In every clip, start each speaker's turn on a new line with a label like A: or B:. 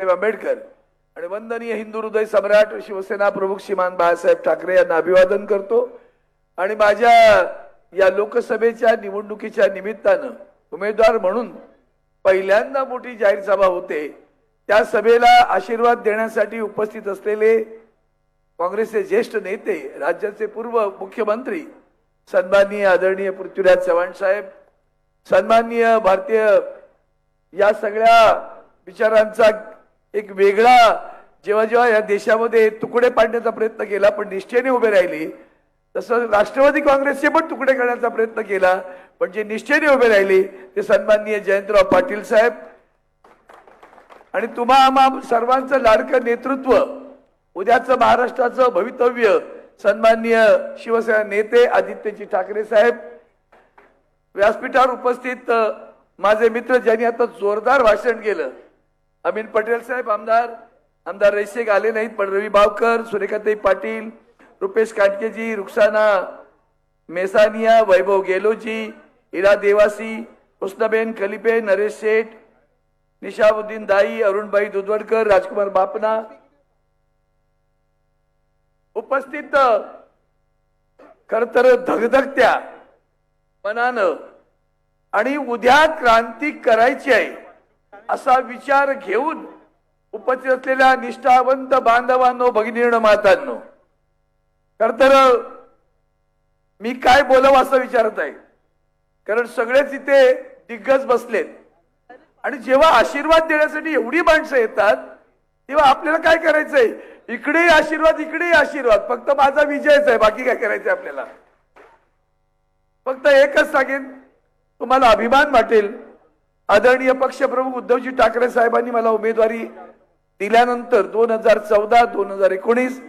A: बाबासाहेब आंबेडकर आणि वंदनीय हिंदू हृदय सम्राट शिवसेना प्रमुख श्रीमान बाळासाहेब ठाकरे यांना अभिवादन करतो. आणि माझ्या या लोकसभेच्या निवडणुकीच्या निमित्तानं उमेदवार म्हणून पहिल्यांदा मोठी जाहीर सभा होते. त्या सभेला आशीर्वाद देण्यासाठी उपस्थित असलेले काँग्रेसचे ज्येष्ठ नेते राज्याचे पूर्व मुख्यमंत्री सन्माननीय आदरणीय पृथ्वीराज चव्हाण साहेब सन्माननीय भारतीय या सगळ्या विचारांचा एक वेगळा जेव्हा जेव्हा या देशामध्ये तुकडे पाडण्याचा प्रयत्न केला पण निश्चयाने उभे राहिली तसं राष्ट्रवादी काँग्रेसचे पण तुकडे करण्याचा प्रयत्न केला पण जे निश्चयाने उभे राहिले ते सन्माननीय जयंतराव पाटील साहेब. आणि तुम्हा आम्हा सर्वांचं लाडकं नेतृत्व उद्याचं महाराष्ट्राचं भवितव्य सन्माननीय शिवसेना नेते आदित्यजी ठाकरे साहेब. व्यासपीठावर उपस्थित माझे मित्र ज्यांनी आता जोरदार भाषण केलं अमीन पटेल साहेब आमदार. आमदार रैसेक आले नाहीत पण रवी बावकर सुरेखाताई पाटील रुपेश काटकेजी रुक्साना मेसानिया वैभव गेलोजी इरा देवासी हुस्नबेन खलिपे नरेश शेठ निशामुद्दीन दाई अरुणबाई दुधवडकर राजकुमार बापना. उपस्थित खर तर धगधगत्या मनानं आणि उद्या क्रांती करायची आहे. असा विचार घेऊन उपस्थित असलेल्या निष्ठावंत बांधवांनो भगिनीनो मातांनो खर तर मी काय बोलावं असं विचारत आहे? कारण सगळेच इथे दिग्गज बसलेत. आणि जेव्हा आशीर्वाद देण्यासाठी एवढी माणसं येतात तेव्हा आपल्याला काय करायचंय? इकडेही आशीर्वाद इकडेही आशीर्वाद. फक्त माझा विजयच आहे बाकी काय करायचंय आपल्याला? फक्त एकच सांगेन तुम्हाला अभिमान वाटेल. आदरणीय पक्षप्रमुख उद्धवजी ठाकरे साहेबांनी मला उमेदवारी दिल्यानंतर दोन हजार चौदा दोन हजार एकोणीस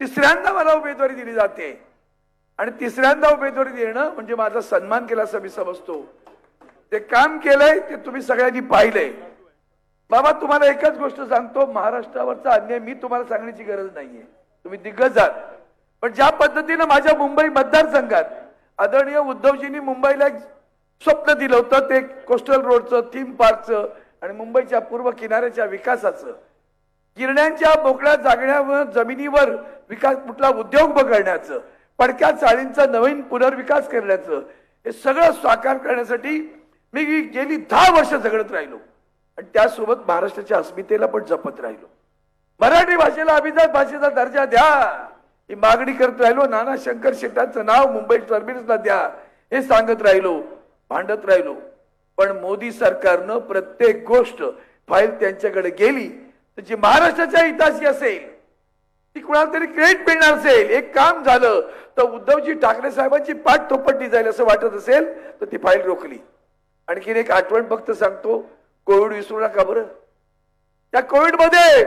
A: तिसऱ्यांदा मला उमेदवारी दिली जाते. आणि तिसऱ्यांदा उमेदवारी देणं म्हणजे माझा सन्मान केला असं मी समजतो. ते काम केलंय ते तुम्ही सगळ्यांनी पाहिलंय. बाबा तुम्हाला एकच गोष्ट सांगतो महाराष्ट्रावरचा अन्याय मी तुम्हाला सांगण्याची गरज नाहीये. तुम्ही दिग्गज आहात पण ज्या पद्धतीनं माझ्या मुंबई मतदारसंघात आदरणीय उद्धवजींनी मुंबईला एक स्वप्न दिलं होतं ते कोस्टल रोडचं थीम पार्कचं आणि मुंबईच्या पूर्व किनाऱ्याच्या विकासाचं. गिरण्यांच्या मोकळ्या जागण्यावर जमिनीवर विकास कुठला उद्योग बघण्याचं पडक्या चाळींचा नवीन पुनर्विकास करण्याचं हे सगळं साकार करण्यासाठी मी गेली दहा वर्ष झगडत राहिलो. आणि त्यासोबत महाराष्ट्राच्या अस्मितेला पण जपत राहिलो. मराठी भाषेला अभिजात भाषेचा दर्जा द्या. ही मागणी करत राहिलो. नाना शंकर शेटांचं नाव मुंबई टर्मिनसला द्या. हे सांगत राहिलो. भांडत राहिलो. पण मोदी सरकारनं प्रत्येक गोष्ट फाईल त्यांच्याकडे गेली तर जी महाराष्ट्राच्या हिताची असेल ती कुणाला तरी क्रेडिट मिळणार असेल. एक काम झालं तर उद्धवजी ठाकरे साहेबांची पाठ थोपटली जाईल असं वाटत असेल तर ती फाईल रोखली. आणखीन एक आठवण फक्त सांगतो कोविड विसरू नका बरं. त्या कोविडमध्ये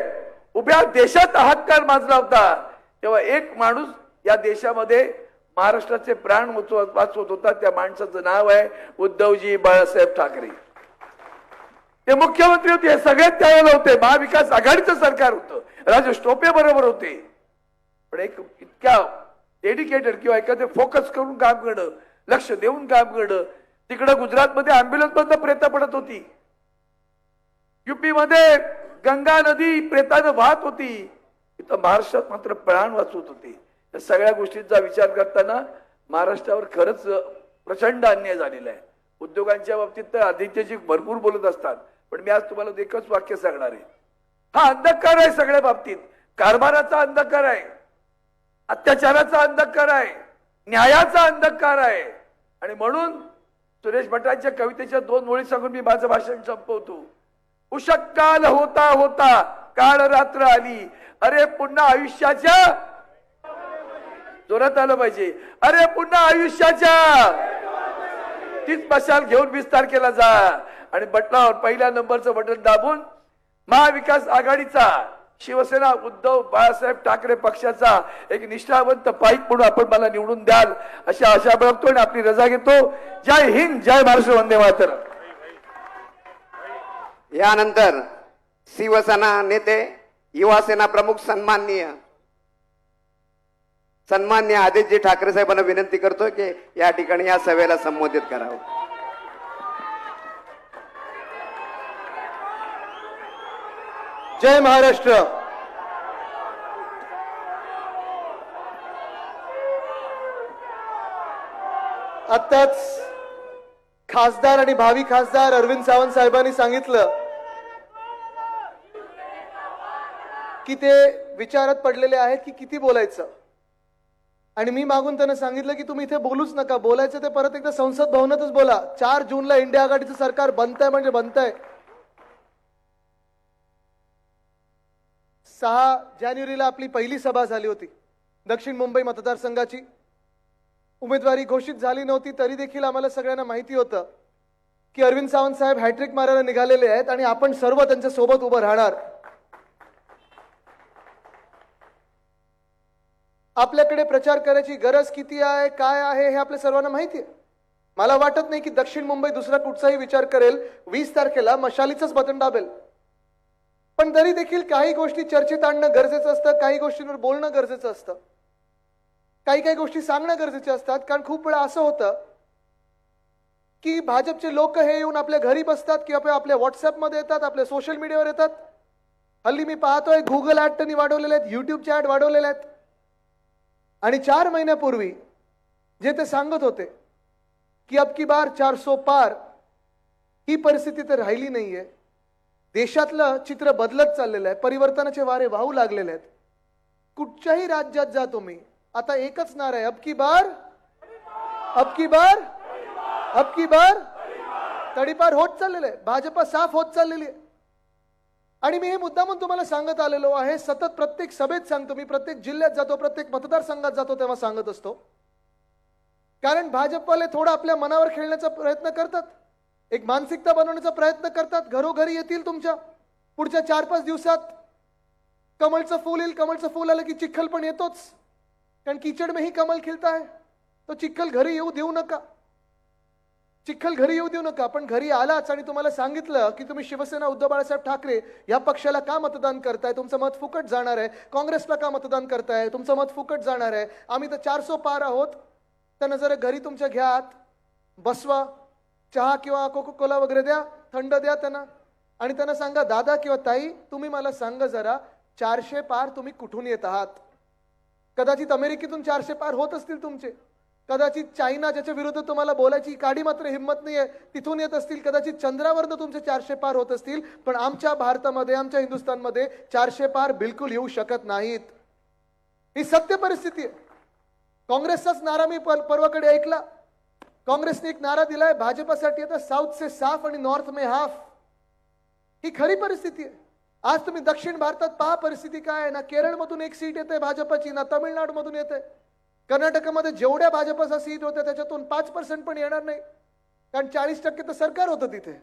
A: उभ्या देशात हातकार माजला होता. तेव्हा एक माणूस या देशामध्ये महाराष्ट्राचे प्राण वाचवत होता त्या माणसाचं नाव आहे उद्धवजी बाळासाहेब ठाकरे. ते मुख्यमंत्री होते हे सगळ्यात त्यावेळेला होते. महाविकास आघाडीचं सरकार होतं. राजेश टोपे बरोबर होते. पण एक इतक्या डेडिकेटेड किंवा एखादे फोकस करून काम करणं लक्ष देऊन काम करणं तिकडं गुजरातमध्ये अँब्युलन्स मधनं प्रेत पडत होती. युपी मध्ये गंगा नदी प्रेतानं वाहत होती. इथं महाराष्ट्रात मात्र प्राण वाचवत होती. या सगळ्या गोष्टींचा विचार करताना महाराष्ट्रावर खरंच प्रचंड अन्याय झालेला आहे. उद्योगांच्या बाबतीत तर आदित्यजी भरपूर बोलत असतात पण मी आज तुम्हाला एकच वाक्य सांगणार आहे. हा अंधकार आहे सगळ्या बाबतीत. कारभाराचा अंधकार आहे अत्याचाराचा अंधकार आहे न्यायाचा अंधकार आहे. आणि म्हणून सुरेश भटांच्या कवितेच्या दोन ओळी सांगून मी माझं भाषण संपवतो. उषक्काल होता होता काळ रात्र आली. अरे पुन्हा आयुष्याच्या जोरात आलं पाहिजे. अरे पुन्हा आयुष्याच्या. तीच मशाल घेऊन वीस तारखेला जा. आणि बटनावर पहिल्या नंबरचं बटन दाबून महाविकास आघाडीचा शिवसेना उद्धव बाळासाहेब ठाकरे पक्षाचा एक निष्ठावंत पाईक म्हणून आपण मला निवडून द्याल अशा आशा बघतो आणि आपली रजा घेतो. जय हिंद जय महाराष्ट्र वंदे मातर
B: यानंतर शिवसेना नेते युवासेना प्रमुख सन्माननीय सन्मान्य आदित्यजी ठाकरे साहेबांना विनंती करतो की या ठिकाणी या सभेला संबोधित करावं.
C: जय महाराष्ट्र. आत्ताच खासदार आणि भावी खासदार अरविंद सावंत साहेबांनी सांगितलं की ते विचारात पडलेले आहेत की किती बोलायचं? आणि मी मागून त्यांना सांगितलं की तुम्ही इथे बोलूच नका. बोलायचं ते परत एकदा संसद भवनातच बोला. चार जूनला इंडिया आघाडीचं सरकार बनतंय म्हणजे बनतंय. सहा जानेवारीला आपली पहिली सभा झाली होती. दक्षिण मुंबई मतदारसंघाची. उमेदवारी घोषित झाली नव्हती तरी देखील आम्हाला सगळ्यांना माहिती होतं की अरविंद सावंत साहेब हॅट्रिक मारायला निघालेले आहेत आणि आपण सर्व त्यांच्यासोबत उभं राहणार. आपल्याकडे प्रचार करायची गरज किती आहे काय आहे हे आपल्या सर्वांना माहिती आहे. मला वाटत नाही की दक्षिण मुंबई दुसरा कुठचाही विचार करेल वीस तारखेला मशालीचंच बटन दाबेल. पण तरी देखील काही गोष्टी चर्चेत आणणं गरजेचं असतं काही गोष्टींवर बोलणं गरजेचं असतं. काही काही गोष्टी सांगणं गरजेचे असतात कारण खूप वेळा असं होतं की भाजपचे लोक हे येऊन आपल्या घरी बसतात किंवा आपल्या व्हॉट्सअपमध्ये येतात आपल्या सोशल मीडियावर येतात. हल्ली मी पाहतोय गुगल ॲड त्यांनी वाढवलेले आहेत युट्यूबचे ॲड वाढवलेले आहेत. आणि चार महिन्यापूर्वी जे ते सांगत होते की अब की बार चारसो पार ही परिस्थिती तर राहिली नाहीये. देशातलं चित्र बदलत चाललेलं आहे परिवर्तनाचे वारे वाहू लागलेले आहेत. कुठच्याही राज्यात जा तुम्ही. आता एकच नार आहे अब की बार अब की बार अब की बार तडीपार होत चाललेलं आहे. भाजपा साफ होत चाललेली आहे. आणि मी हे मुद्दामून तुम्हाला सांगत आलेलो आहे सतत प्रत्येक सभेत सांगतो मी प्रत्येक जिल्ह्यात जातो प्रत्येक मतदारसंघात जातो तेव्हा सांगत असतो. कारण भाजपवाले थोडं आपल्या मनावर खेळण्याचा प्रयत्न करतात एक मानसिकता बनवण्याचा प्रयत्न करतात घरोघरी येतील तुमच्या पुढच्या चार पाच दिवसात कमळचं फूल येईल कमळचं फूल आलं की चिखल पण येतोच कारण कीचड मेही कमल खिलता है तो चिखल घरी येऊ देऊ नका. चिखल घरी येऊ देऊ नका पण घरी आलाच आणि तुम्हाला सांगितलं की तुम्ही शिवसेना उद्धव बाळासाहेब ठाकरे या पक्षाला का मतदान करताय? तुमचं मत फुकट जाणार आहे. काँग्रेसला का मतदान करताय? तुमचं मत फुकट जाणार आहे. आम्ही तर चारसो पार आहोत. त्यांना जरा घरी तुमच्या घ्यात बसवा. चहा किंवा कोको कोला वगैरे द्या. थंड द्या त्यांना. आणि त्यांना सांगा दादा किंवा ताई तुम्ही मला सांगा जरा चारशे पार तुम्ही कुठून येत आहात? कदाचित अमेरिकेतून चारशे पार होत असतील तुमचे. कदाचित चायना ज्याच्या विरुद्ध तुम्हाला बोलायची काडी मात्र हिंमत नाहीये. तिथून येत असतील कदाचित चंद्रावरनं तुमचे चारशे पार होत असतील पण आमच्या भारतामध्ये आमच्या हिंदुस्थानमध्ये चारशे पार बिलकुल येऊ शकत नाहीत. ही सत्य परिस्थिती आहे. काँग्रेसचाच नारा मी पर- ऐकला. काँग्रेसने एक नारा दिलाय भाजपासाठी आता साऊथ से साफ आणि नॉर्थ मे हाफ. ही खरी परिस्थिती आहे. आज तुम्ही दक्षिण भारतात पहा परिस्थिती काय आहे? ना केरळमधून एक सीट येते भाजपाची ना तामिळनाडूमधून येते. कर्नाटकामध्ये जेवढ्या भाजपचा सीट होत्या त्याच्यातून पाच पर्सेंट पण येणार नाही. कारण चाळीस टक्के तर सरकार होतं तिथे.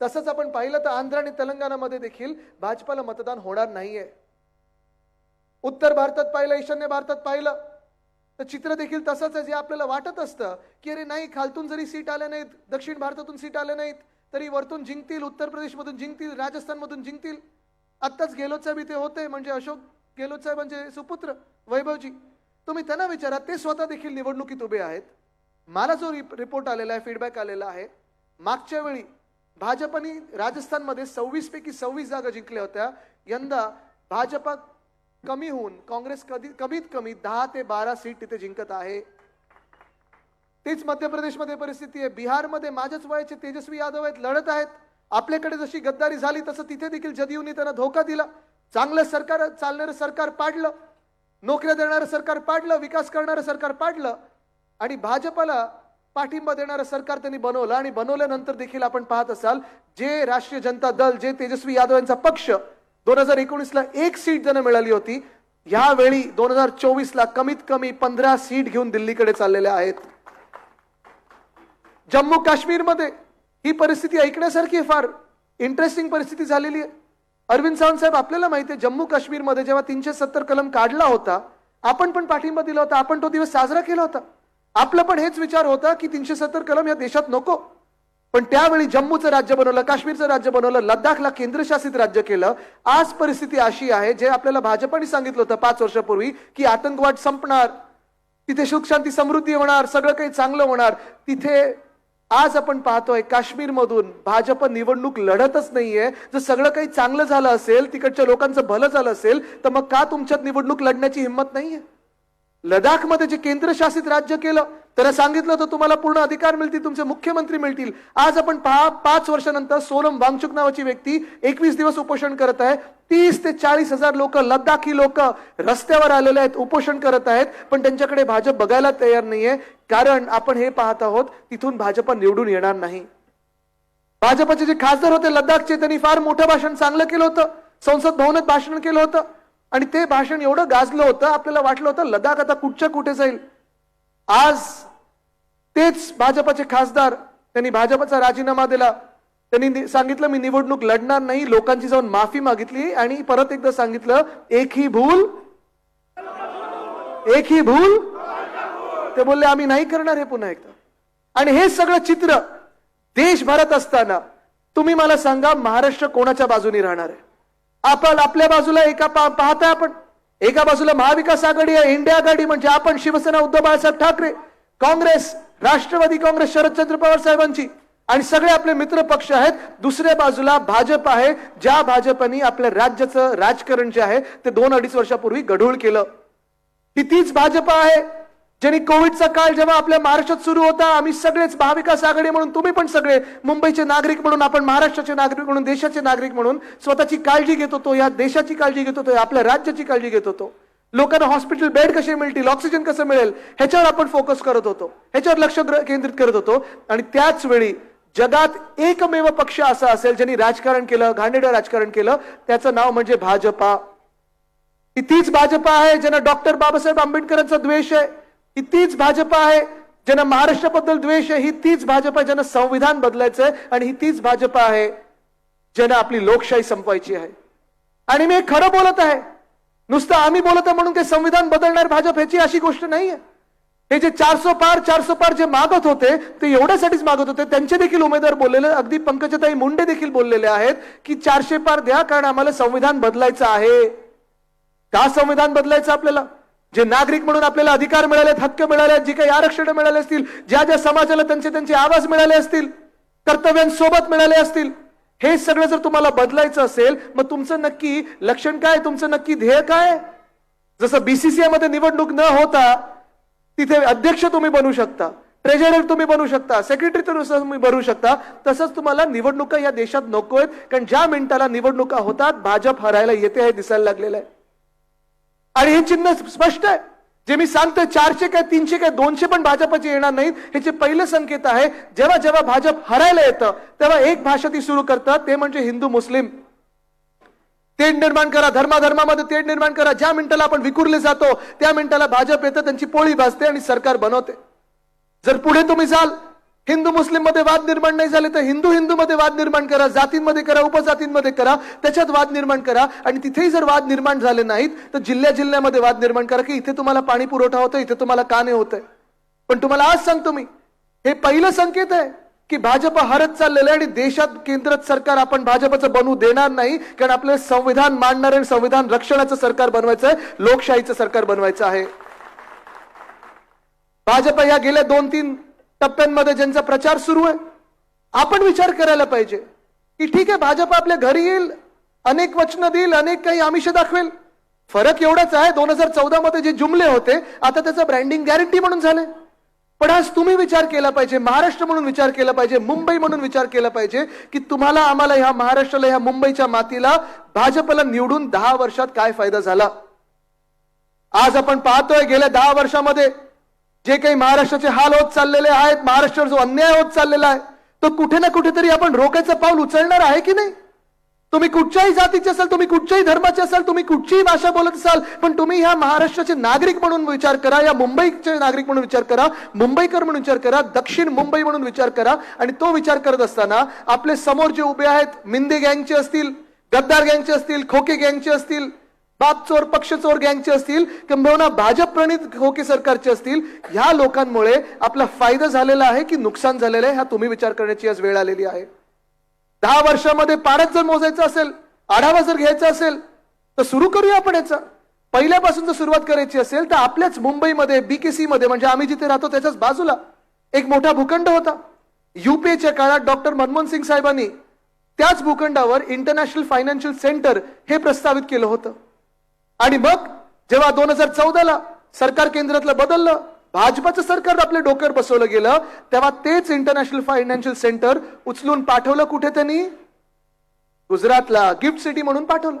C: तसंच आपण पाहिलं तर आंध्र आणि तेलंगणामध्ये देखील भाजपाला मतदान होणार नाहीये. उत्तर भारतात पाहिलं ईशान्य भारतात पाहिलं तर चित्र देखील तसंच आहे. जे आपल्याला वाटत असतं की अरे नाही खालतून जरी सीट आल्या नाहीत दक्षिण भारतातून सीट आल्या नाहीत तरी वरतून जिंकतील उत्तर प्रदेशमधून जिंकतील राजस्थानमधून जिंकतील. आत्ताच गेलोत साहेब इथे होते म्हणजे अशोक गेलोत साहेब म्हणजे सुपुत्र वैभवजी. तुम्ही त्यांना विचारा ते स्वतः देखील निवडणुकीत उभे आहेत. मला जो रिप- रिपोर्ट आलेला आहे फीडबॅक आलेला आहे मागच्या वेळी भाजपने राजस्थानमध्ये सव्वीस पैकी सव्वीस जागा जिंकल्या होत्या. यंदा भाजपा कमी होऊन काँग्रेस कधी कमीत कमी दहा ते बारा सीट तिथे जिंकत आहे. तेच मध्य प्रदेशमध्ये परिस्थिती आहे. बिहारमध्ये माझ्याच वयाचे तेजस्वी यादव आहेत लढत आहेत. आपल्याकडे जशी गद्दारी झाली तसं तिथे देखील जदयूने त्यांना धोका दिला. चांगलं सरकार चालणारं सरकार पाडलं. नोकऱ्या देणारं सरकार पाडलं विकास करणारं सरकार पाडलं आणि भाजपाला पाठिंबा देणारं सरकार त्यांनी बनवलं आणि बनवल्यानंतर देखील आपण पाहत असाल जे राष्ट्रीय जनता दल जे तेजस्वी यादव यांचा पक्ष दोन हजार एकोणीसला एक सीट त्यांना मिळाली होती. यावेळी दोन हजार चोवीसला कमीत कमी पंधरा सीट घेऊन दिल्लीकडे चाललेल्या आहेत. जम्मू काश्मीरमध्ये ही परिस्थिती ऐकण्यासारखी फार. इंटरेस्टिंग परिस्थिती झालेली आहे. अरविंद सावंत साहेब आपल्याला माहिती आहे जम्मू काश्मीरमध्ये जेव्हा तीनशे सत्तर कलम काढला होता आपण पण पाठिंबा दिला होता आपण तो दिवस साजरा केला होता. आपला पण हेच विचार होता की तीनशे सत्तर कलम या देशात नको. पण त्यावेळी जम्मूचं राज्य बनवलं काश्मीरचं राज्य बनवलं लद्दाखला केंद्रशासित राज्य केलं आज परिस्थिती अशी आहे जे आपल्याला भाजपाने सांगितलं होतं पाच वर्षापूर्वी की आतंकवाद संपणार तिथे सुख शांती समृद्धी होणार सगळं काही चांगलं होणार तिथे आज आपण पाहतोय काश्मीरमधून भाजप निवडणूक लढतच नाहीये. जर सगळं काही चांगलं झालं असेल तिकडच्या लोकांचं भलं झालं असेल तर मग का तुमच्यात निवडणूक लढण्याची हिंमत नाहीये? लडाखमध्ये जे केंद्रशासित राज्य केलं त्याला सांगितलं होतं तुम्हाला पूर्ण अधिकार मिळतील तुमचे मुख्यमंत्री मिळतील. आज आपण पहा पाच वर्षानंतर सोनम वांगचुक नावाची व्यक्ती एकवीस दिवस उपोषण करत आहे. तीस ते चाळीस हजार लोक लद्दाखी लोक रस्त्यावर आलेले आहेत उपोषण करत आहेत. पण त्यांच्याकडे भाजप बघायला तयार नाहीये. कारण आपण हे पाहत आहोत तिथून भाजप निवडून येणार नाही. भाजपचे जे खासदार होते लद्दाखचे त्यांनी फार मोठं भाषण चांगलं केलं होतं. संसद भवनात भाषण केलं होतं. आणि ते भाषण एवढं गाजलं होतं आपल्याला वाटलं होतं लद्दाख आता कुठच्या कुठे जाईल? आज तेच भाजपचे खासदार त्यांनी भाजपचा राजीनामा दिला. त्यांनी सांगितलं मी निवडणूक लढणार नाही लोकांची जाऊन माफी मागितली आणि परत एकदा सांगितलं एक ही भूल एक ही भूल. ते बोलले आम्ही नाही करणार हे पुन्हा एकदा. आणि हे सगळं चित्र देशभरात असताना तुम्ही मला सांगा महाराष्ट्र कोणाच्या बाजूनी राहणार आहे? आपण आपल्या बाजूला एका पा- पाहताय आपण. एका बाजूला महाविकास आघाडी आहे इंडिया आघाडी म्हणजे आपण शिवसेना उद्धव बाळासाहेब ठाकरे काँग्रेस राष्ट्रवादी काँग्रेस शरदचंद्र पवार साहेबांची आणि सगळे आपले मित्र पक्ष आहेत. दुसऱ्या बाजूला भाजप आहे ज्या भाजपनी आपल्या राज्याचं राजकारण जे आहे ते दोन अडीच वर्षापूर्वी गढूळ केलं. ती तीच भाजप आहे. ज्यांनी कोविडचा काळ जेव्हा आपल्या महाराष्ट्रात सुरू होता आम्ही सगळेच महाविकास आघाडी म्हणून तुम्ही पण सगळे मुंबईचे नागरिक म्हणून आपण महाराष्ट्राचे नागरिक म्हणून देशाचे नागरिक म्हणून स्वतःची काळजी घेत होतो या देशाची काळजी घेत होतो आपल्या राज्याची काळजी घेत होतो. लोकांना हॉस्पिटल बेड कसे मिळतील ऑक्सिजन कसं मिळेल ह्याच्यावर आपण फोकस करत होतो. ह्याच्यावर लक्ष केंद्रित करत होतो. आणि त्याच वेळी जगात एकमेव पक्ष असा असेल ज्यांनी राजकारण केलं घाणेडं राजकारण केलं त्याचं नाव म्हणजे भाजपा. तीच भाजपा आहे ज्यांना डॉक्टर बाबासाहेब आंबेडकरांचा द्वेष आहे. ही तीच भाजपा आहे ज्यांना महाराष्ट्राबद्दल द्वेष आहे ही तीच भाजपा आहे ज्यांना संविधान बदलायचं आहे आणि ही तीच भाजपा आहे ज्यांना आपली लोकशाही संपवायची आहे. आणि मी खरं बोलत आहे नुसतं आम्ही बोलत आहे म्हणून ते संविधान बदलणार भाजप ह्याची अशी गोष्ट नाहीये. हे जे चारसो पार चारसो पार जे मागत होते ते एवढ्यासाठीच मागत होते त्यांचे देखील उमेदवार बोललेले अगदी पंकजताई मुंडे देखील बोललेले आहेत की चारशे पार द्या कारण आम्हाला संविधान बदलायचं आहे. का संविधान बदलायचं आपल्याला? जे नागरिक म्हणून आपल्याला अधिकार मिळालेत हक्क मिळाले जी काही आरक्षण मिळाले असतील ज्या ज्या समाजाला त्यांचे त्यांचे आवाज मिळाले असतील कर्तव्यांसोबत मिळाले असतील हे सगळं जर तुम्हाला बदलायचं असेल मग तुमचं नक्की लक्षण काय? तुमचं नक्की ध्येय काय? जसं बीसीसीआयमध्ये निवडणूक न होता तिथे अध्यक्ष तुम्ही बनू शकता ट्रेझरर तुम्ही बनू शकता सेक्रेटरी तुम्ही बनू शकता तसंच तुम्हाला निवडणुका या देशात नको आहेत कारण ज्या मिनिटाला निवडणुका होतात भाजप हरायला येते हे दिसायला लागलेलं आहे. आणि हे चिन्ह स्पष्ट आहे. जे मी सांगतोय चारशे काय तीनशे काय दोनशे पण भाजपचे येणार नाहीत. ह्याचे पहिले संकेत आहे जेव्हा जेव्हा भाजप हरायला येतं तेव्हा एक भाषा ती सुरू करतात ते म्हणजे हिंदू मुस्लिम. तेढ निर्माण करा धर्माधर्मामध्ये तेढ निर्माण करा. ज्या मिनिटाला आपण विखुरले जातो त्या मिनिटाला भाजप येतं त्यांची पोळी भाजते आणि सरकार बनवते. जर पुढे तुम्ही जाल हिंदू मुस्लिममध्ये वाद निर्माण नाही झाले तर हिंदू हिंदू मध्ये वाद निर्माण करा जातींमध्ये करा उपजातींमध्ये करा त्याच्यात वाद निर्माण करा. आणि तिथेही जर वाद निर्माण झाले नाहीत तर जिल्ह्या जिल्ह्यामध्ये वाद निर्माण करा की इथे तुम्हाला पाणी पुरवठा होतो इथे तुम्हाला का नाही होतंय? पण तुम्हाला आज सांगतो मी हे पहिलं संकेत आहे की भाजप हरत चाललेलं आहे आणि देशात केंद्र सरकार आपण भाजपचं बनवू देणार नाही कारण आपलं संविधान मांडणार संविधान रक्षणाचं सरकार बनवायचं आहे लोकशाहीचं सरकार बनवायचं आहे. भाजप या गेल्या दोन तीन टप्प्यांमध्ये ज्यांचा प्रचार सुरू आहे आपण विचार करायला पाहिजे की ठीक आहे भाजप आपल्या घरी येईल अनेक वचनं देईल अनेक काही आमिष दाखवेल. फरक एवढाच आहे दोन हजार चौदा मध्ये जे जुमले होते आता त्याचं ब्रँडिंग गॅरंटी म्हणून झाले पण आज तुम्ही विचार केला पाहिजे महाराष्ट्र म्हणून विचार केला पाहिजे मुंबई म्हणून विचार केला पाहिजे की तुम्हाला आम्हाला ह्या महाराष्ट्राला ह्या मुंबईच्या मातीला भाजपला निवडून दहा वर्षात काय फायदा झाला? आज आपण पाहतोय गेल्या दहा वर्षामध्ये जे काही महाराष्ट्राचे हाल होत चाललेले आहेत महाराष्ट्रावर जो अन्याय होत चाललेला आहे तो कुठे ना कुठेतरी आपण रोखायचं पाऊल उचलणार आहे की नाही? तुम्ही कुठच्याही जातीचे असाल तुम्ही कुठच्याही धर्माचे असाल तुम्ही कुठचीही भाषा बोलत असाल पण तुम्ही ह्या महाराष्ट्राचे नागरिक म्हणून विचार करा या मुंबईचे नागरिक म्हणून विचार करा मुंबईकर म्हणून विचार करा दक्षिण मुंबई म्हणून विचार करा आणि तो विचार करत असताना आपले समोर जे उभे आहेत मिंदे गँगचे असतील गद्दार गँगचे असतील खोके गँगचे असतील बाप चोर पक्ष चोर गँगचे असतील किंबहुना भाजप प्रणित खोके सरकारचे असतील ह्या लोकांमुळे आपला फायदा झालेला आहे की नुकसान झालेलं आहे हा तुम्ही विचार करण्याची आज वेळ आलेली आहे. दहा वर्षामध्ये पाण्यात जर मोजायचं असेल आढावा जर घ्यायचा असेल तर सुरू करूया आपण याचा. पहिल्यापासून जर सुरुवात करायची असेल तर आपल्याच मुंबईमध्ये बीकेसी मध्ये म्हणजे आम्ही जिथे राहतो त्याच्याच बाजूला एक मोठा भूखंड होता. युपीएच्या काळात डॉक्टर मनमोहन सिंग साहेबांनी त्याच भूखंडावर इंटरनॅशनल फायनान्शियल सेंटर हे प्रस्तावित केलं होतं. आणि मग जेव्हा दोन हजार चौदाला सरकार केंद्रातलं बदललं भाजपाचं सरकार आपल्या डोक्यावर बसवलं गेलं तेव्हा तेच इंटरनॅशनल फायनान्शियल सेंटर उचलून पाठवलं कुठे त्यांनी? गुजरातला गिफ्ट सिटी म्हणून पाठवलं.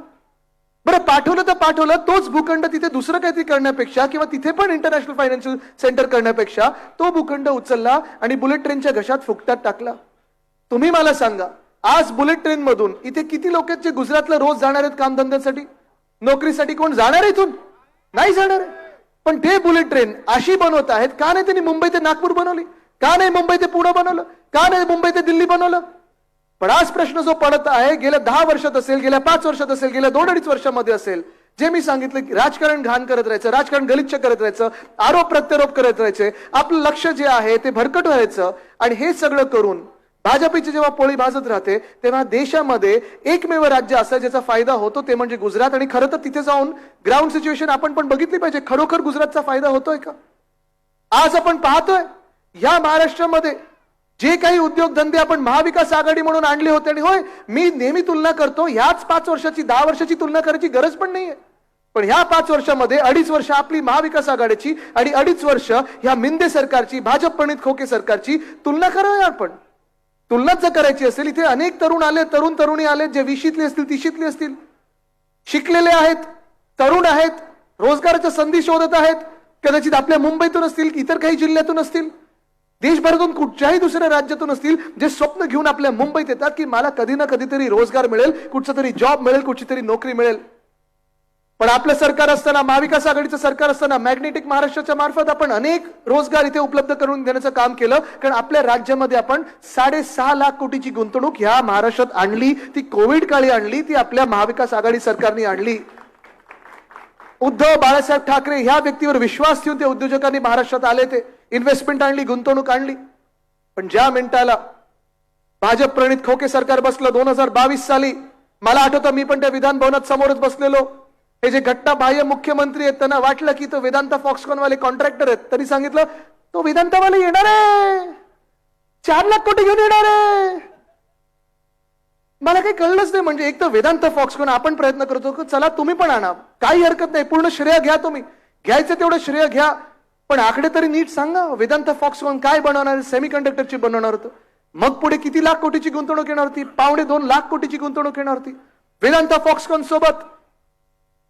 C: बरं पाठवलं तर पाठवलं तोच भूखंड तिथे दुसरं काहीतरी करण्यापेक्षा किंवा तिथे पण इंटरनॅशनल फायनान्शियल सेंटर करण्यापेक्षा तो भूखंड उचलला आणि बुलेट ट्रेनच्या घशात फुकटात टाकला. तुम्ही मला सांगा आज बुलेट ट्रेन मधून इथे किती लोक आहेत जे गुजरातला रोज जाणार आहेत कामधंद्यासाठी? नोकरीसाठी कोण जाणार आहे इथून? नाही जाणार पण ते बुलेट ट्रेन अशी बनवत आहेत का नाही त्यांनी मुंबई ते नागपूर बनवली? का नाही मुंबई ते पुणे बनवलं? का नाही मुंबई ते दिल्ली बनवलं? पण आज प्रश्न जो पडत आहे गेल्या दहा वर्षात असेल गेल्या पाच वर्षात असेल गेल्या दोन अडीच वर्षामध्ये असेल जे मी सांगितलं की राजकारण घाण करत राहायचं राजकारण गलिच्छ करत राहायचं आरोप प्रत्यारोप करत राहायचे आपलं लक्ष जे आहे ते भरकट व्हायचं आणि हे सगळं करून भाजपची जेव्हा पोळी भाजत राहते तेव्हा देशामध्ये एकमेव राज्य असं ज्याचा फायदा होतो ते म्हणजे गुजरात. आणि खरं तर तिथे जाऊन ग्राउंड सिच्युएशन आपण पण बघितली पाहिजे. खरोखर गुजरातचा फायदा होतोय का? आज आपण पाहतोय या महाराष्ट्रामध्ये जे काही उद्योगधंदे आपण महाविकास आघाडी म्हणून आणले होते आणि होय मी नेहमी तुलना करतो ह्याच पाच वर्षाची दहा वर्षाची तुलना करायची गरज पण नाहीये. पण ह्या पाच वर्षामध्ये अडीच वर्ष आपली महाविकास आघाडीची आणि अडीच वर्ष ह्या मिंदे सरकारची भाजप प्रणित खोके सरकारची तुलना करूया आपण. तुलनाच जर करायची असेल इथे अनेक तरुण आले तरुण तरुणी आले जे विशीतले असतील तिशीतले असतील. शिकलेले आहेत तरुण आहेत रोजगाराच्या संधी शोधत आहेत कदाचित आपल्या मुंबईतून असतील इतर काही जिल्ह्यातून असतील. देशभरातून कुठच्याही दुसऱ्या राज्यातून असतील जे स्वप्न घेऊन आपल्या मुंबईत येतात की मला कधी ना कधीतरी रोजगार मिळेल कुठचा तरी जॉब मिळेल कुठची तरी नोकरी मिळेल. पण आपलं सरकार असताना महाविकास आघाडीचं सरकार असताना मॅग्नेटिक महाराष्ट्राच्या मार्फत आपण अनेक रोजगार इथे उपलब्ध करून देण्याचं काम केलं. कारण आपल्या राज्यामध्ये आपण साडेसहा लाख कोटीची गुंतवणूक ह्या महाराष्ट्रात आणली. ती कोविड काळी आणली ती आपल्या महाविकास आघाडी सरकारने आणली. उद्धव बाळासाहेब ठाकरे ह्या व्यक्तीवर विश्वास ठेवून ते उद्योजकांनी महाराष्ट्रात आले ते. इन्व्हेस्टमेंट आणली गुंतवणूक आणली. पण ज्या मिनिटाला भाजप प्रणित खोके सरकार बसलं दोन हजार बावीस साली मला आठवतं मी पण त्या विधान भवनात समोरच बसलेलो. हे जे घट्टा बाह्य मुख्यमंत्री आहेत त्यांना वाटलं की तो वेदांता फॉक्सकॉनवाले कॉन्ट्रॅक्टर आहेत. त्यांनी सांगितलं तो वेदांतावाले येणार आहे. चार लाख कोटी घेऊन येणार आहे. मला काही कळलंच नाही म्हणजे एक तर वेदांत फॉक्सकॉन आपण प्रयत्न करतो चला तुम्ही पण आणा. काही हरकत नाही पूर्ण श्रेय घ्या तुम्ही. घ्यायचं तेवढं श्रेय घ्या. पण आकडे तरी नीट सांगा वेदांत फॉक्सकॉन काय बनवणार सेमी कंडक्टरची बनवणार होतं. मग पुढे किती लाख कोटीची गुंतवणूक येणार होती? पावणे दोन लाख कोटीची गुंतवणूक येणार होती. वेदांत फॉक्सकॉन सोबत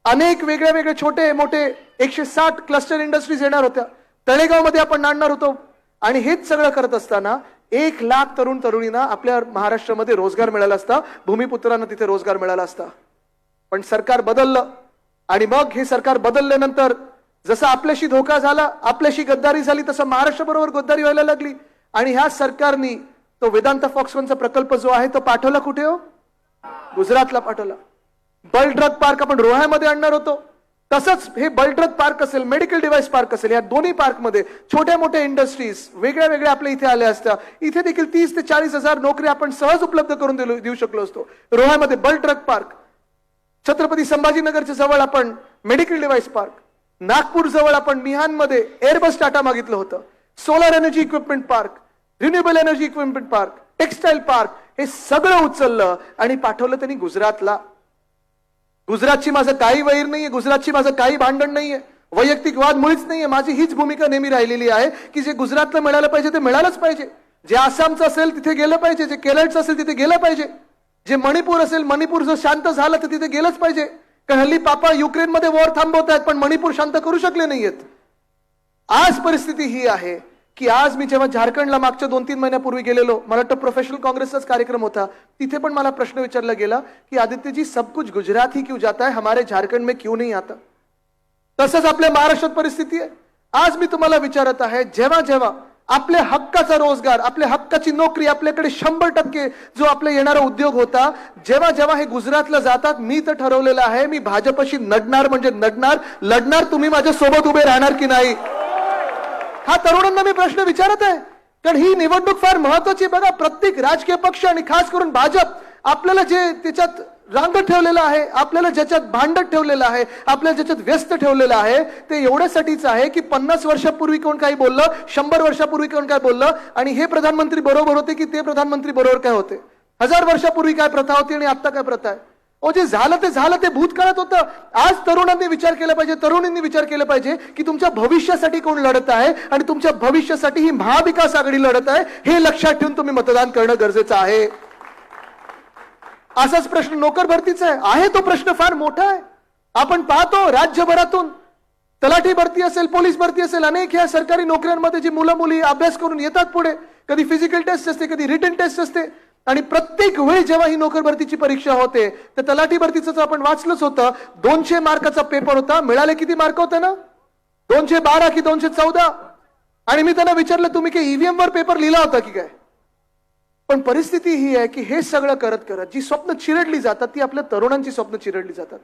C: अनेक वेगळे वेगळे छोटे मोठे एकशे साठ क्लस्टर इंडस्ट्रीज येणार होत्या. तळेगावमध्ये आपण आणणार होतो. आणि हेच सगळं करत असताना एक लाख तरुण तरुणींना आपल्या महाराष्ट्रामध्ये रोजगार मिळाला असता भूमिपुत्रांना तिथे रोजगार मिळाला असता. पण सरकार बदललं. आणि मग हे सरकार बदलल्यानंतर जसं आपल्याशी धोका झाला आपल्याशी गद्दारी झाली तसं महाराष्ट्राबरोबर गद्दारी व्हायला लागली. आणि ह्या सरकारनी तो वेदांत फॉक्सवनचा प्रकल्प जो आहे तो पाठवला कुठे हो? गुजरातला पाठवला. बल ड्रग पार्क आपण रोह्यामध्ये आणणार होतो. तसंच हे बल ड्रग पार्क असेल मेडिकल डिव्हाइस पार्क असेल या दोन्ही पार्कमध्ये छोट्या मोठ्या इंडस्ट्रीज वेगळ्या वेगळ्या आपल्या इथे आल्या असत्या. इथे देखील तीस ते चाळीस हजार नोकरी आपण सहज उपलब्ध करून दिलो- देऊ शकलो असतो. रोह्यामध्ये बल ड्रग पार्क. छत्रपती संभाजीनगरच्या जवळ आपण मेडिकल डिव्हाइस पार्क नागपूर जवळ आपण मिहानमध्ये एअरबस टाटा मागितलं होतं. Solar energy equipment park renewable energy equipment park textile park हे सगळं उचललं आणि पाठवलं त्यांनी गुजरातला. गुजरातची माझं काही वैर नाहीये गुजरातची माझं काही भांडण नाहीये. वैयक्तिक वाद मुळीच नाहीये. माझी हीच भूमिका नेहमी राहिलेली आहे की जे गुजरातला मिळालं पाहिजे ते मिळालंच पाहिजे. जे आसामचं असेल तिथे गेलं पाहिजे जे केरळचं असेल तिथे गेलं पाहिजे. जे मणिपूर असेल मणिपूर जर शांत झालं तर तिथे गेलंच पाहिजे. कारण हल्ली पापा युक्रेनमध्ये वॉर थांबवत आहेत पण मणिपूर शांत करू शकले नाहीयेत. आज परिस्थिती ही आहे की आज मी जेव्हा झारखंडला मागच्या दोन तीन महिन्यापूर्वी गेलेलो मला वाटतं प्रोफेशनल काँग्रेसचाच कार्यक्रम होता तिथे पण मला प्रश्न विचारला गेला की आदित्यजी सब कुछ गुजरात ही क्यों जाता है? हमारे झारखंड में क्यों नाही आता? तसंच आपल्या महाराष्ट्रात परिस्थिती आहे. आज मी तुम्हाला विचारत आहे जेव्हा जेव्हा आपल्या हक्काचा रोजगार आपल्या हक्काची नोकरी आपल्याकडे शंभर टक्के जो आपला येणारा उद्योग होता जेव्हा जेव्हा हे गुजरातला जातात मी तर ठरवलेलं आहे मी भाजपशी नडणार म्हणजे नडणार लढणार तुम्ही माझ्या सोबत उभे राहणार की नाही? हा तरुणांना मी प्रश्न विचारत आहे. कारण ही निवडणूक फार महत्वाची बघा प्रत्येक राजकीय पक्ष आणि खास करून भाजप आपल्याला जे त्याच्यात रांगत ठेवलेलं आहे आपल्याला ज्याच्यात भांडत ठेवलेलं आहे आपल्याला ज्याच्यात व्यस्त ठेवलेलं आहे ते एवढ्यासाठीच आहे की पन्नास वर्षापूर्वी कोण काही बोललं शंभर वर्षापूर्वी कोण काय बोललं आणि हे प्रधानमंत्री बरोबर होते की ते प्रधानमंत्री बरोबर काय होते? हजार वर्षापूर्वी काय प्रथा होती आणि आता काय प्रथा आहे? ओ जे झालं ते झालं ते भूतकाळात होतं. आज तरुणांनी विचार केला पाहिजे तरुणींनी विचार केला पाहिजे की तुमच्या भविष्यासाठी कोण लढत आहे आणि तुमच्या भविष्यासाठी ही महाविकास आघाडी लढत आहे हे लक्षात ठेवून तुम्ही मतदान करणं गरजेचं आहे. असाच प्रश्न नोकर भरतीचा आहे. आहे तो प्रश्न फार मोठा आहे. आपण पाहतो राज्यभरातून तलाठी भरती असेल पोलीस भरती असेल अनेक ह्या सरकारी नोकऱ्यांमध्ये जी मुलं मुली अभ्यास करून येतात पुढे. कधी फिजिकल टेस्ट असते कधी रिटर्न टेस्ट असते. आणि प्रत्येक वेळी जेव्हा ही नोकर भरतीची परीक्षा होते तर तलाठी भरतीचं आपण वाचलंच होतं. दोनशे मार्काचा पेपर होता. मिळाले किती मार्क होते ना? दोनशे बारा की दोनशे चौदा? आणि मी त्यांना विचारलं तुम्ही की ईव्हीएम वर पेपर लिहिला होता की काय? पण परिस्थिती ही आहे की हे सगळं करत करत जी स्वप्न चिरडली जातात ती आपल्या तरुणांची स्वप्न चिरडली जातात.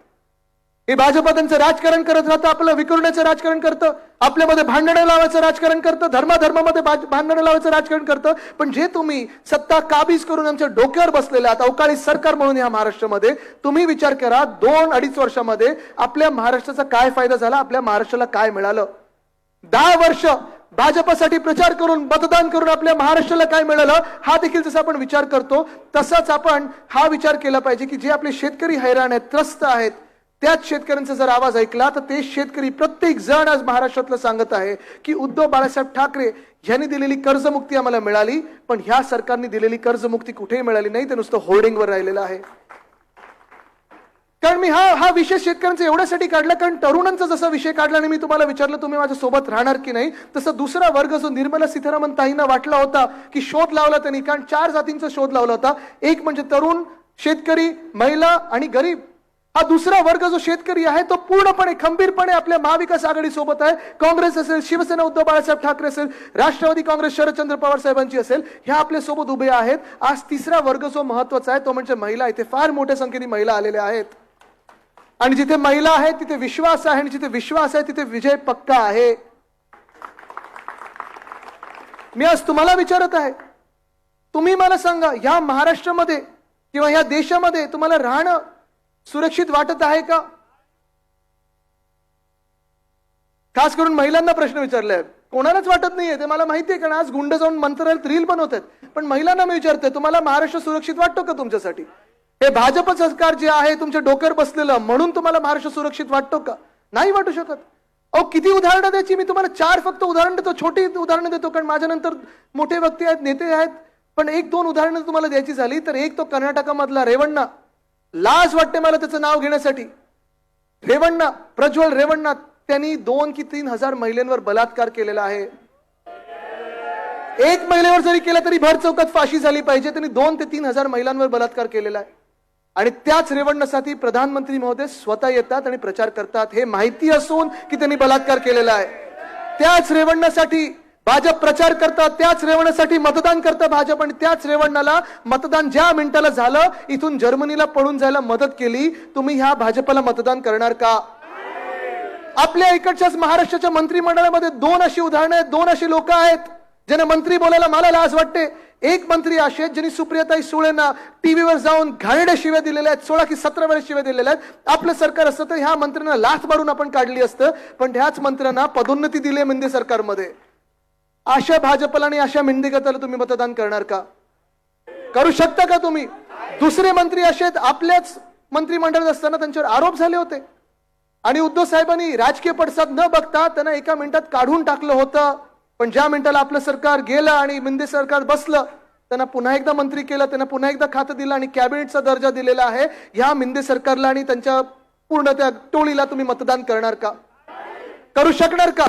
C: हे भाजपा त्यांचं राजकारण करत राहतं आपलं विखुरण्याचं राजकारण करतं आपल्यामध्ये भांडणं लावायचं राजकारण करतं धर्माधर्मामध्ये भांडणं लावायचं राजकारण करतं. पण जे तुम्ही सत्ता काबीज करून आमच्या डोक्यावर बसलेले आहात अवकाळी सरकार म्हणून या महाराष्ट्रामध्ये तुम्ही विचार करा दोन अडीच वर्षामध्ये आपल्या महाराष्ट्राचा काय फायदा झाला आपल्या महाराष्ट्राला काय मिळालं? दहा वर्ष भाजपासाठी प्रचार करून मतदान करून आपल्या महाराष्ट्राला काय मिळालं हा देखील जसा आपण विचार करतो तसाच आपण हा विचार केला पाहिजे की जे आपले शेतकरी हैराण आहेत त्रस्त आहेत त्याच शेतकऱ्यांचा जर आवाज ऐकला तर ते शेतकरी प्रत्येक जण आज महाराष्ट्रातलं सांगत आहे की उद्धव बाळासाहेब ठाकरे यांनी दिलेली कर्जमुक्ती आम्हाला मिळाली पण ह्या सरकारने दिलेली कर्जमुक्ती कुठेही मिळाली नाही ते नुसतं होर्डिंगवर राहिलेलं आहे. कारण मी हा हा विषय शेतकऱ्यांचा एवढ्यासाठी काढला कारण तरुणांचा जसा विषय काढला आणि मी तुम्हाला विचारलं तुम्ही माझ्या सोबत राहणार की नाही तसा दुसरा वर्ग जो निर्मला सीतारामन ताईंना वाटला होता की शोध लावला त्यांनी कारण चार जातींचा शोध लावला होता. एक म्हणजे तरुण शेतकरी महिला आणि गरीब. हा दुसरा वर्ग जो शेतकरी आहे तो पूर्णपणे खंबीरपणे आपल्या महाविकास आघाडी सोबत आहे. काँग्रेस असेल शिवसेना उद्धव बाळासाहेब ठाकरे असेल राष्ट्रवादी काँग्रेस शरदचंद्र पवार साहेबांची असेल ह्या आपल्यासोबत उभे आहेत. आज तिसरा वर्ग जो महत्त्वाचा आहे तो म्हणजे महिला. इथे फार मोठ्या संख्येने महिला आलेल्या आहेत. आणि जिथे महिला आहेत तिथे विश्वास आहे आणि जिथे विश्वास आहे तिथे विजय पक्का आहे. मी आज तुम्हाला विचारत आहे. तुम्ही मला सांगा या महाराष्ट्रामध्ये किंवा या देशामध्ये तुम्हाला राहणं सुरक्षित वाटत आहे का? खास करून महिलांना प्रश्न विचारलाय कोणालाच वाटत नाहीये. ते मला माहितीये कारण आज गुंड जाऊन मंत्रालयात रील बनवत आहेत. पण महिलांना मी विचारते तुम्हाला महाराष्ट्र सुरक्षित वाटतो का तुमच्यासाठी? हे भाजप सरकार जे आहे तुमच्या डोक्यावर बसलेलं म्हणून तुम्हाला महाराष्ट्र सुरक्षित वाटतो का? नाही वाटू शकत. अहो किती उदाहरणं द्यायची? मी तुम्हाला चार फक्त उदाहरण देतो छोटी उदाहरणं देतो कारण माझ्यानंतर मोठे व्यक्ती आहेत नेते आहेत. पण एक दोन उदाहरणं तुम्हाला द्यायची झाली तर एक तो कर्नाटकामधला रेवण्णा. लाज वाटते मला त्याचं नाव घेण्यासाठी. रेवण्णा प्रज्वल रेवण्णा त्यांनी दोन की तीन हजार महिलांवर बलात्कार केलेला आहे. एक महिलेवर जरी केला तरी भर चौकात फाशी झाली पाहिजे त्यांनी दोन ते तीन हजार महिलांवर बलात्कार केलेला आहे. आणि त्याच रेवण्णासाठी प्रधानमंत्री महोदय स्वतः येतात आणि प्रचार करतात. हे माहिती असून की त्यांनी बलात्कार केलेला आहे. त्याच रेवण्णासाठी भाजप प्रचार करतात त्याच रेवणासाठी मतदान करतं भाजप आणि त्याच रेवणाला मतदान ज्या मिनिटाला झालं इथून जर्मनीला पळून जायला मदत केली. तुम्ही ह्या भाजपला मतदान करणार का? आपल्या इकडच्याच महाराष्ट्राच्या मंत्रिमंडळामध्ये दोन अशी उदाहरणं आहेत दोन अशी लोक आहेत ज्यांना मंत्री बोलायला मला लाज वाटते. एक मंत्री असे आहेत ज्यांनी सुप्रियाताई सुळेंना टीव्हीवर जाऊन घाणेड्या शिव्या दिलेल्या आहेत सोळा की सतरा वेळेस शिव्या दिलेल्या आहेत. आपलं सरकार असतं तर ह्या मंत्र्यांना लाथ मारून आपण काढली असतं पण ह्याच मंत्र्यांना पदोन्नती दिली आहे मिंदे सरकारमध्ये. अशा भाजपला आणि अशा मिंदिगताला तुम्ही मतदान करणार का? करू शकता का तुम्ही? दुसरे मंत्री असे आपल्याच मंत्रिमंडळात असताना त्यांच्यावर आरोप झाले होते. आणि उद्धव साहेबांनी राजकीय पडसाद न बघता त्यांना एका मिनिटात काढून टाकलं होतं. पण ज्या मिनिटाला आपलं सरकार गेलं आणि मिंदे सरकार बसलं त्यांना पुन्हा एकदा मंत्री केलं त्यांना पुन्हा एकदा खातं दिलं आणि कॅबिनेटचा दर्जा दिलेला आहे ह्या मिंदे सरकारला आणि त्यांच्या पूर्ण त्या टोळीला तुम्ही मतदान करणार का? करू शकणार का?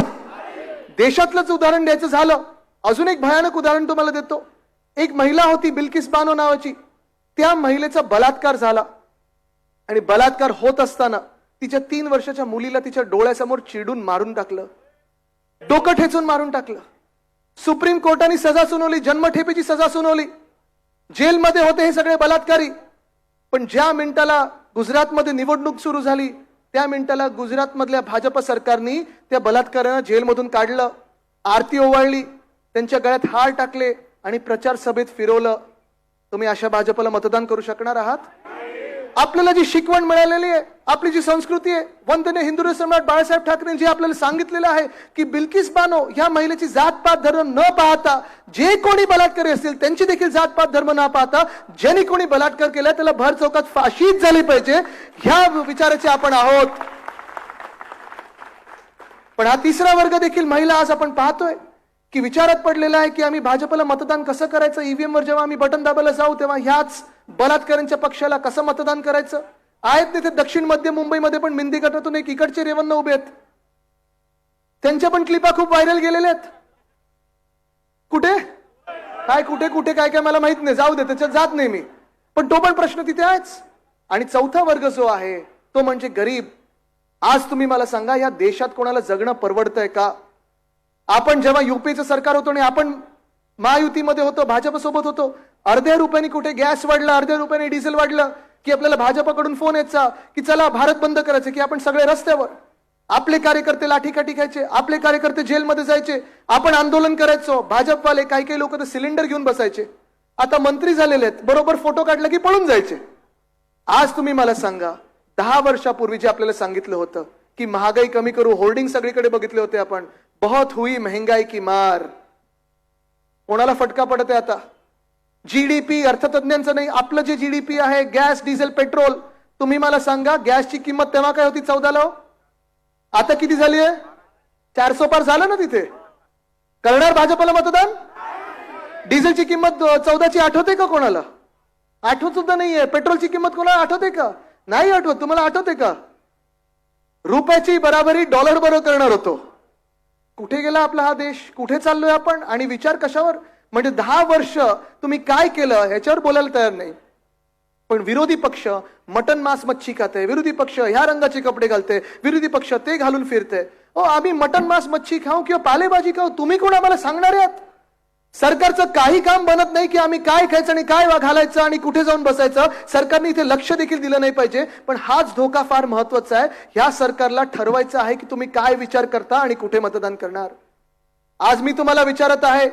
C: देशातलंच उदाहरण द्यायचं झालं. अजून एक भयानक उदाहरण तुम्हाला देतो. एक महिला होती बिल्किस बानो नावाची. त्या महिलेचा बलात्कार झाला. आणि बलात्कार होत असताना तिच्या तीन वर्षाच्या मुलीला तिच्या डोळ्यासमोर चिडून मारून टाकलं. डोकं ठेचून मारून टाकलं. सुप्रीम कोर्टाने सजा सुनावली जन्मठेपेची सजा सुनावली. जेलमध्ये होते हे सगळे बलात्कारी. पण ज्या मिनिटाला गुजरातमध्ये निवडणूक सुरू झाली त्या मिनिटाला गुजरातमधल्या भाजप सरकारनी त्या बलात्कारानं जेलमधून काढलं. आरती ओवाळली. त्यांच्या गळ्यात हार टाकले आणि प्रचार सभेत फिरवलं. तुम्ही अशा भाजपला मतदान करू शकणार आहात? आपल्याला जी शिकवण मिळालेली आहे आपली जी संस्कृती आहे वंदने हिंदू सम्राट बाळासाहेब ठाकरे जे आपल्याला सांगितलेलं आहे की बिल्किस बानो ह्या महिलेची जातपात धर्म न पाहता जे कोणी बलात्कारी असतील त्यांची देखील जातपात धर्म न पाहता ज्यांनी कोणी बलात्कार केला त्याला भर चौकात फाशीच झाली पाहिजे ह्या विचाराचे आपण आहोत. पण हा तिसरा वर्ग देखील महिला आज आपण पाहतोय की विचारात पडलेला आहे की आम्ही भाजपला मतदान कसं करायचं ईव्हीएम वर जेव्हा आम्ही बटन दाबायला जाऊ तेव्हा ह्याच बलात्कारांच्या पक्षाला कसं मतदान करायचं? आहेत तिथे दक्षिण मध्य मुंबईमध्ये पण मिंदी गटातून एक इकडचे रेवन्न उभे आहेत. त्यांच्या पण क्लिपा खूप व्हायरल गेलेल्या आहेत. कुठे? काय कुठे कुठे काय काय मला माहीत नाही. जाऊ दे त्याच्यात जात नाही मी. पण तो पण प्रश्न तिथे आहेच. आणि चौथा वर्ग जो आहे तो म्हणजे गरीब. आज तुम्ही मला सांगा या देशात कोणाला जगणं परवडतंय का? आपण जेव्हा युपीचं सरकार होतो आणि आपण महायुतीमध्ये होतो भाजपसोबत होतो अर्ध्या रुपयाने कुठे गॅस वाढला अर्ध्या रुपयाने डिझेल वाढलं की आपल्याला भाजपकडून फोन यायचा की चला भारत बंद करायचे की आपण सगळे रस्त्यावर आपले कार्यकर्ते लाठीकाठी खायचे आपले कार्यकर्ते जेलमध्ये जायचे आपण आंदोलन करायचो भाजपवाले काही काही लोक तर सिलेंडर घेऊन बसायचे. आता मंत्री झालेले आहेत बरोबर फोटो काढला की पळून जायचे. आज तुम्ही मला सांगा दहा वर्षापूर्वी जे आपल्याला सांगितलं होतं की महागाई कमी करू होर्डिंग सगळीकडे बघितले होते आपण बहुत हुई महंगाई की मार. कोणाला फटका पडत आहे आता? जीडीपी अर्थतज्ञांचं नाही आपलं जे जीडीपी आहे गॅस डिझेल पेट्रोल तुम्ही मला सांगा गॅसची किंमत तेव्हा काय होती? चौदाला हो? आता किती झाली आहे? चारसो पार झालं ना तिथे? करणार भाजपला मतदान? डिझेलची किंमत चौदाची आठवते का कोणाला? आठवत सुद्धा नाहीये. पेट्रोलची किंमत कोणाला आठवते का? नाही आठवत. तुम्हाला आठवते का? रुपयाची बराबरी डॉलर बरोबर करणार होतो. कुठे गेला आपला हा देश? कुठे चाललोय आपण? आणि विचार कशावर? म्हणजे दहा वर्ष तुम्ही काय केलं ह्याच्यावर बोलायला तयार नाही. पण विरोधी पक्ष मटन मांस मच्छी खाते विरोधी पक्ष ह्या रंगाचे कपडे घालते विरोधी पक्ष ते घालून फिरते. ओ आम्ही मटन मांस मच्छी खाऊ किंवा पालेभाजी खाऊ तुम्ही कोण आम्हाला सांगणार आहात सरकारचं काही काम बनत नाही की आम्ही काय खायचं आणि काय घालायचं आणि कुठे जाऊन बसायचं सरकारने इथे लक्ष देखील दिलं नाही पाहिजे. पण हाच धोका फार महत्त्वाचा आहे. ह्या सरकारला ठरवायचं आहे की तुम्ही काय विचार करता आणि कुठे मतदान करणार. आज मी तुम्हाला विचारत आहे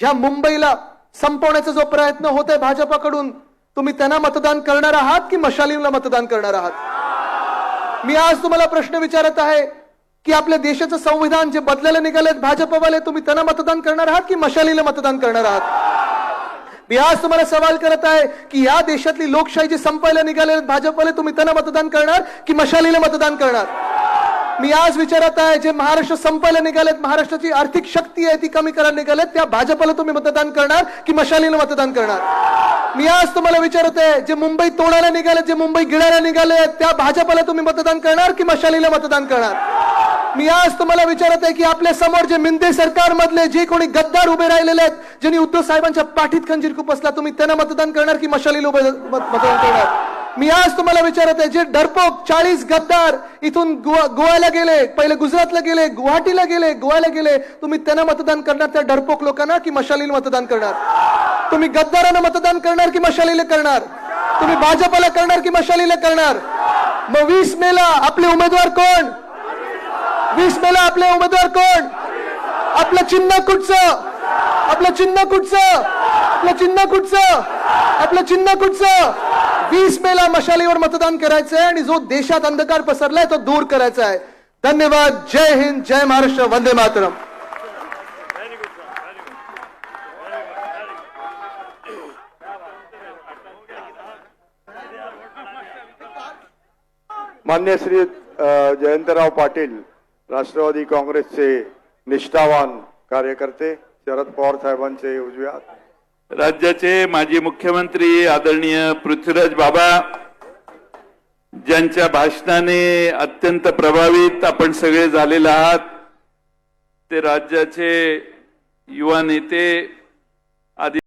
C: ह्या मुंबईला संपवण्याचा जो प्रयत्न होत आहे भाजपाकडून तुम्ही त्यांना मतदान करणार आहात की मशालीला मतदान करणार आहात? मी आज तुम्हाला प्रश्न विचारत आहे की आपल्या देशाचं संविधान जे बदलायला निघालेत भाजपवाले तुम्ही त्यांना मतदान करणार आहात की मशालीला मतदान करणार आहात? मी आज तुम्हाला सवाल करत आहे की या देशातली लोकशाही जी संपायला निघाले भाजपवाले तुम्ही त्यांना मतदान करणार की मशालीला मतदान करणार? मी आज विचारत आहे जे महाराष्ट्र संपायला निघालेत महाराष्ट्राची आर्थिक शक्ती आहे ती कमी करायला निघालेत त्या भाजपला तुम्ही मतदान करणार की मशालीनं मतदान करणार? मी आज तुम्हाला विचारत आहे जे मुंबई तोडायला निघाले जे मुंबई गिळायला निघाले त्या भाजपला तुम्ही मतदान करणार की मशालीला मतदान करणार? मी आज तुम्हाला विचारत आहे की आपल्यासमोर जे मिंदे सरकार मधले जे कोणी गद्दार उभे राहिलेले आहेत ज्यांनी उद्धव साहेबांच्या पाठीत खंजीर खूप असला तुम्ही त्यांना मतदान करणार की मशालीला उभे मतदान करणार? मी आज तुम्हाला विचारत आहे जे डरपोक चाळीस गद्दार इथून गोवा- गोव्याला गेले पहिले गुजरातला गेले गुवाहाटीला गेले गोव्याला गेले तुम्ही त्यांना मतदान करणार त्या डरपोक लोकांना की मशालीला मतदान करणार? तुम्ही गद्दारांना मतदान करणार की मशालीला करणार? तुम्ही भाजपला करणार की मशालीला करणार? मग वीस मेला आपले उमेदवार कोण? वीस मेला आपले उमेदवार कोण? आपलं चिन्ह कुठचं? आपलं चिन्ह कुठचं? आपलं चिन्ह कुठचं? आपलं चिन्ह कुठचं? वीस मेला मशालीवर मतदान करायचंय आणि जो देशात अंधकार पसरलाय तो दूर करायचा आहे धन्यवाद. जय हिंद जय महाराष्ट्र. वंदे मातरम.
D: मान्य श्री जयंतराव पाटील राष्ट्रवादी काँग्रेसचे निष्ठावान कार्यकर्ते शरद पवार साहेबांचे उजवे
E: राज्याचे माजी मुख्यमंत्री आदरणीय पृथ्वीराज बाबा ज्यांच्या भाषणाने अत्यंत प्रभावित आपण सगळे झालेले आहात ते राज्याचे युवा नेते